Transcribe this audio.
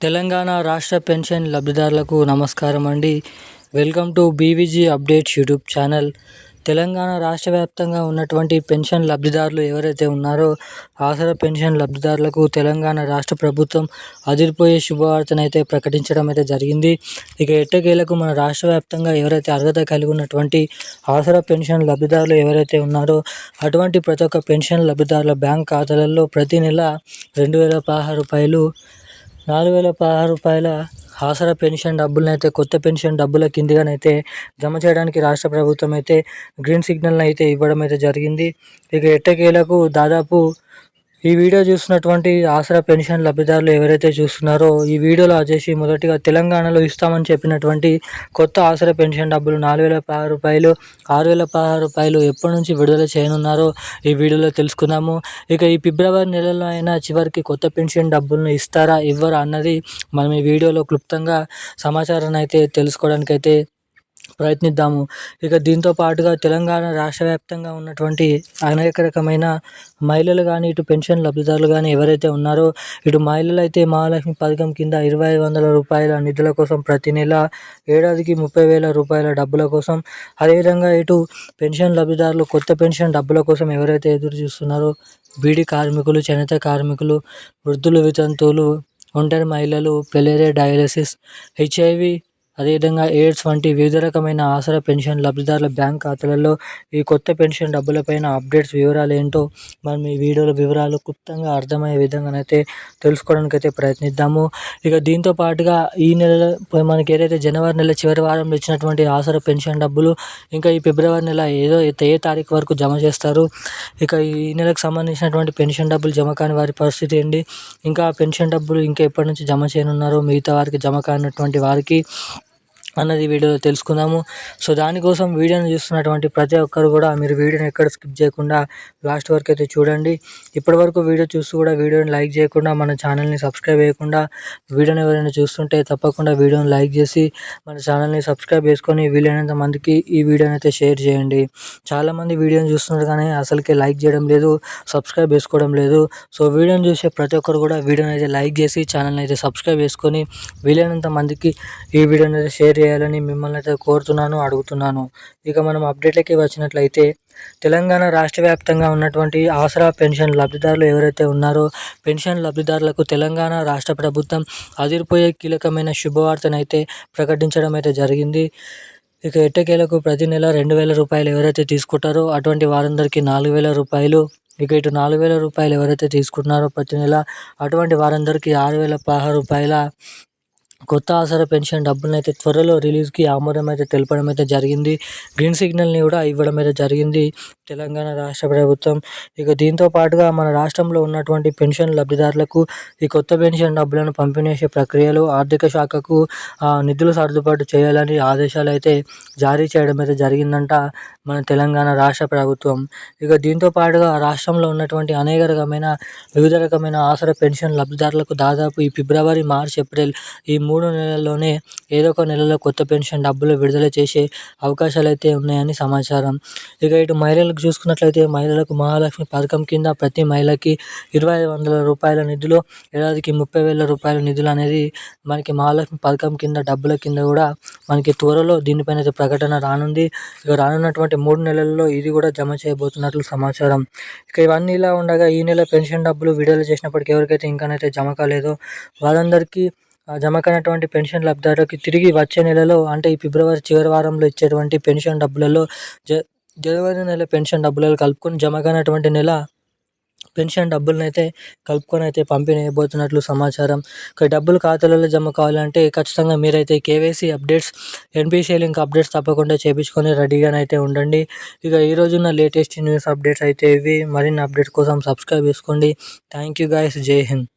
తెలంగాణ రాష్ట్ర పెన్షన్ లబ్ధిదారులకు నమస్కారం అండి. Welcome to BVG updates YouTube channel. Telangana రాష్ట్ర వ్యాప్తంగా ఉన్నటువంటి పెన్షన్ లబ్ధిదారులు ఎవరైతే ఉన్నారో ఆసరా పెన్షన్ లబ్ధిదారులకు తెలంగాణ రాష్ట్ర ప్రభుత్వం అదిరిపోయే శుభవార్తనైతే ప్రకటించడం అయితే జరిగింది. ఇక ఎట్టకేలకు మన రాష్ట్ర వ్యాప్తంగా ఎవరైతే అర్హత కలిగి ఉన్నటువంటి ఆసరా పెన్షన్ లబ్ధిదారులు ఎవరైతే ఉన్నారో అటువంటి ప్రతి ఒక్క పెన్షన్ లబ్ధిదారుల బ్యాంక్ ఖాతాలలో ప్రతి నెల రెండు వేల పదహారు రూపాయలు నాలుగు వేల పదహారు రూపాయల ఆసరా పెన్షన్ డబ్బులను అయితే కొత్త పెన్షన్ డబ్బుల కిందిగానైతే జమ చేయడానికి రాష్ట్ర ప్రభుత్వం అయితే గ్రీన్ సిగ్నల్ని అయితే ఇవ్వడం అయితే జరిగింది. ఇక ఎట్టకేలకు దాదాపు ఈ వీడియో చూస్తున్నటువంటి ఆసరా పెన్షన్ లబ్ధిదారులు ఎవరైతే చూస్తున్నారో ఈ వీడియోలో వచ్చేసి మొదటిగా తెలంగాణలో ఇస్తామని చెప్పినటువంటి కొత్త ఆసరా పెన్షన్ డబ్బులు నాలుగు వేల పదహారు రూపాయలు ఆరు వేల పదహారు రూపాయలు ఎప్పటి నుంచి విడుదల చేయనున్నారో ఈ వీడియోలో తెలుసుకుందాము. ఇక ఈ ఫిబ్రవరి నెలలో అయినా చివరికి కొత్త పెన్షన్ డబ్బులను ఇస్తారా ఇవ్వరా అన్నది మనం ఈ వీడియోలో క్లుప్తంగా సమాచారాన్ని అయితే తెలుసుకోవడానికి అయితే ప్రయత్నిద్దాము. ఇక దీంతో పాటుగా తెలంగాణ రాష్ట్ర వ్యాప్తంగా ఉన్నటువంటి అనేక రకమైన మహిళలు కానీ ఇటు పెన్షన్ లబ్ధిదారులు కానీ ఎవరైతే ఉన్నారో ఇటు మహిళలు అయితే మహాలక్ష్మి పథకం కింద ఇరవై వందల రూపాయల నిధుల కోసం ప్రతి నెల ఏడాదికి ముప్పై వేల రూపాయల డబ్బుల కోసం అదేవిధంగా ఇటు పెన్షన్ లబ్ధిదారులు కొత్త పెన్షన్ డబ్బుల కోసం ఎవరైతే ఎదురు చూస్తున్నారో బీడీ కార్మికులు చేనేత కార్మికులు వృద్ధులు వితంతువులు ఒంటరి మహిళలు పెలేరే డయాలసిస్ హెచ్ఐవి అదేవిధంగా ఎయిడ్స్ వంటి వివిధ రకమైన ఆసరా పెన్షన్ లబ్ధిదారుల బ్యాంక్ ఖాతాలలో ఈ కొత్త పెన్షన్ డబ్బులపైన అప్డేట్స్ వివరాలు ఏంటో మనం ఈ వీడియోలో వివరాలు క్లుప్తంగా అర్థమయ్యే విధంగానైతే తెలుసుకోవడానికి అయితే ప్రయత్నిద్దాము. ఇక దీంతో పాటుగా ఈ నెల మనకి ఏదైతే జనవరి నెల చివరి వారంలో ఇచ్చినటువంటి ఆసరా పెన్షన్ డబ్బులు ఇంకా ఈ ఫిబ్రవరి నెల ఏదో ఏ తారీఖు వరకు జమ చేస్తారు? ఇక ఈ నెలకు సంబంధించినటువంటి పెన్షన్ డబ్బులు జమ కాని వారి పరిస్థితి ఏంటి? ఇంకా పెన్షన్ డబ్బులు ఇంకా ఎప్పటి నుంచి జమ చేయనున్నారో మిగతా వారికి జమ కానటువంటి వారికి అన్నది వీడియోలో తెలుసుకుందాము. సో దానికోసం వీడియోని చూస్తున్నటువంటి ప్రతి ఒక్కరు కూడా మీరు వీడియోని ఎక్కడ స్కిప్ చేయకుండా లాస్ట్ వరకు అయితే చూడండి. ఇప్పటివరకు వీడియో చూస్తూ కూడా వీడియోని లైక్ చేయకుండా మన ఛానల్ని సబ్స్క్రైబ్ చేయకుండా వీడియోని ఎవరైనా చూస్తుంటే తప్పకుండా వీడియోని లైక్ చేసి మన ఛానల్ని సబ్స్క్రైబ్ చేసుకొని వీలైనంత మందికి ఈ వీడియోని అయితే షేర్ చేయండి. చాలామంది వీడియోని చూస్తున్నారు కానీ అసలుకే లైక్ చేయడం లేదు సబ్స్క్రైబ్ చేసుకోవడం లేదు. సో వీడియోని చూసే ప్రతి ఒక్కరు కూడా వీడియోని అయితే లైక్ చేసి ఛానల్ని అయితే సబ్స్క్రైబ్ చేసుకొని వీలైనంత మందికి ఈ వీడియోని అయితే షేర్ చేయాలని మిమ్మల్ని అయితే కోరుతున్నాను అడుగుతున్నాను. ఇక మనం అప్డేట్లకి వచ్చినట్లయితే తెలంగాణ రాష్ట్ర వ్యాప్తంగా ఉన్నటువంటి ఆసరా పెన్షన్ లబ్ధిదారులు ఎవరైతే ఉన్నారో పెన్షన్ లబ్ధిదారులకు తెలంగాణ రాష్ట్ర ప్రభుత్వం అదిరిపోయే కీలకమైన శుభవార్తనైతే ప్రకటించడం అయితే జరిగింది. ఇక ఎట్టకేలకు ప్రతి నెల రెండు వేల రూపాయలు ఎవరైతే తీసుకుంటారో అటువంటి వారందరికీ నాలుగు వేల రూపాయలు. ఇక ఇటు నాలుగు వేల రూపాయలు ఎవరైతే తీసుకుంటున్నారో ప్రతి నెల అటువంటి వారందరికీ ఆరు వేల పదహారు రూపాయల కొత్త ఆసరా పెన్షన్ డబ్బులను అయితే త్వరలో రిలీజ్కి ఆమోదం అయితే తెలపడం అయితే జరిగింది. గ్రీన్ సిగ్నల్ని కూడా ఇవ్వడం అయితే జరిగింది. తెలంగాణ రాష్ట్ర ప్రభుత్వం. ఇక దీంతో పాటుగా మన రాష్ట్రంలో ఉన్నటువంటి పెన్షన్ లబ్ధిదారులకు ఈ కొత్త పెన్షన్ డబ్బులను పంపిణీ చేసే ప్రక్రియలో ఆర్థిక శాఖకు నిధులు సర్దుబాటు చేయాలని ఆదేశాలు అయితే జారీ చేయడం అయితే జరిగిందంట మన తెలంగాణ రాష్ట్ర ప్రభుత్వం. ఇక దీంతో పాటుగా రాష్ట్రంలో ఉన్నటువంటి అనేక రకమైన వివిధ రకమైన ఆసరా పెన్షన్ లబ్ధిదారులకు దాదాపు ఈ ఫిబ్రవరి మార్చ్ ఏప్రిల్ ఈ మూడు నెలల్లోనే ఏదో ఒక నెలలో కొత్త పెన్షన్ డబ్బులు విడుదల చేసే అవకాశాలు అయితే ఉన్నాయని సమాచారం. ఇక ఇటు మహిళలకు చూసుకున్నట్లయితే మహిళలకు మహాలక్ష్మి పథకం కింద ప్రతి మహిళకి ఇరవై ఐదు వందల రూపాయల నిధులు ఏడాదికి ముప్పై వేల రూపాయల నిధులు అనేది మనకి మహాలక్ష్మి పథకం కింద డబ్బుల కింద కూడా మనకి త్వరలో దీనిపైన అయితే ప్రకటన రానుంది. ఇక రానున్నటువంటి మూడు నెలల్లో ఇది కూడా జమ చేయబోతున్నట్లు సమాచారం. ఇక ఇవన్నీ ఇలా ఉండగా ఈ నెల పెన్షన్ డబ్బులు విడుదల చేసినప్పటికీ ఎవరికైతే ఇంకానైతే జమ కాలేదో వాళ్ళందరికీ జమ కానటువంటి పెన్షన్ లబ్ధిదారులకి తిరిగి వచ్చే నెలలో అంటే ఈ ఫిబ్రవరి చివరి వారంలో ఇచ్చేటువంటి పెన్షన్ డబ్బులలో జ జనవరి నెల పెన్షన్ డబ్బులలో కలుపుకొని జమ కానటువంటి నెల పెన్షన్ డబ్బులను అయితే కలుపుకొని అయితే పంపిణీ అయిపోతున్నట్లు సమాచారం. ఇక డబ్బులు ఖాతాలలో జమ కావాలంటే ఖచ్చితంగా మీరైతే KYC updates NPC link updates తప్పకుండా చేయించుకొని రెడీగానైతే ఉండండి. ఇక ఈరోజున్న లేటెస్ట్ న్యూస్ అప్డేట్స్ అయితే ఇవి. మరిన్ని అప్డేట్స్ కోసం సబ్స్క్రైబ్ చేసుకోండి. Thank you guys. Jai Hind.